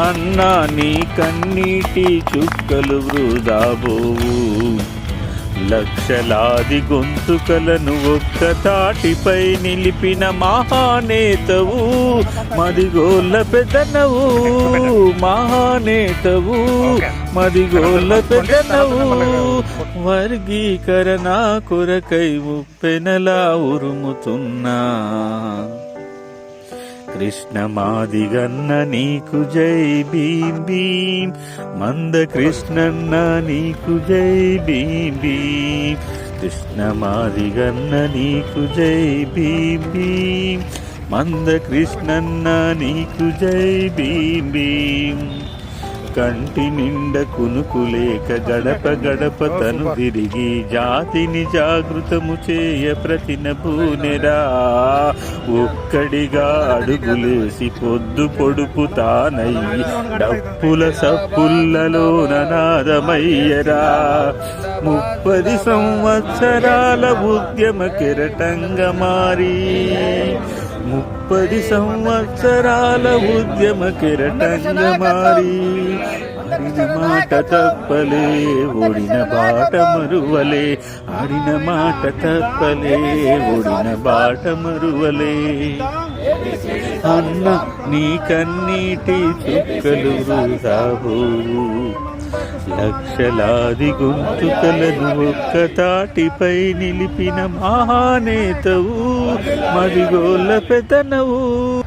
అన్నా నీ కన్నీటి చుక్కలు వృధాబోవు. లక్షలాది గొంతుకలను ఒక్క తాటిపై నిలిపిన మహానేతవు. మదిగోళ్ళ పెదనవు మహానేతవు. మదిగోళ్ళ పెదనవు వర్గీకరణ కొరకై ఉప్పెనలా ఉరుముతున్నా. కృష్ణ మాదిగన్న నీకు జై భీం భీం మంద కృష్ణన్న నీకు జై భీం భీం కృష్ణ మాదిగన్న నీకు జై భీం భీం మంద కృష్ణన్న నీకు జై భీం భీం కంటి నిండ కునుకులేక గడప గడప తను తిరిగి జాతిని జాగృతము చేయ ప్రతిన భూనెరా. ఒక్కడిగా అడుగులేసి పొద్దు పొడుపు తానై డప్పుల సప్పుల్లలో నాదమయ్యరా. ముప్పది సంవత్సరాల ఉద్యమ కెరటంగ మారీ. ముప్పది సంవత్సరాల ఉద్యమ కెరటంగా మారి ఆడిన మాట తప్పలే ఓడిన బాట మరువలే ఆడిన మాట తప్పలే ఓడిన బాట మరువలే. అన్న నీ కన్నీటి చుక్కలు వృధావు. లక్షలాది గొంతుకలను ఒక్క తాటిపై నిలిపిన మహానేతవు. మదిగోళ్ళ పెదనవు.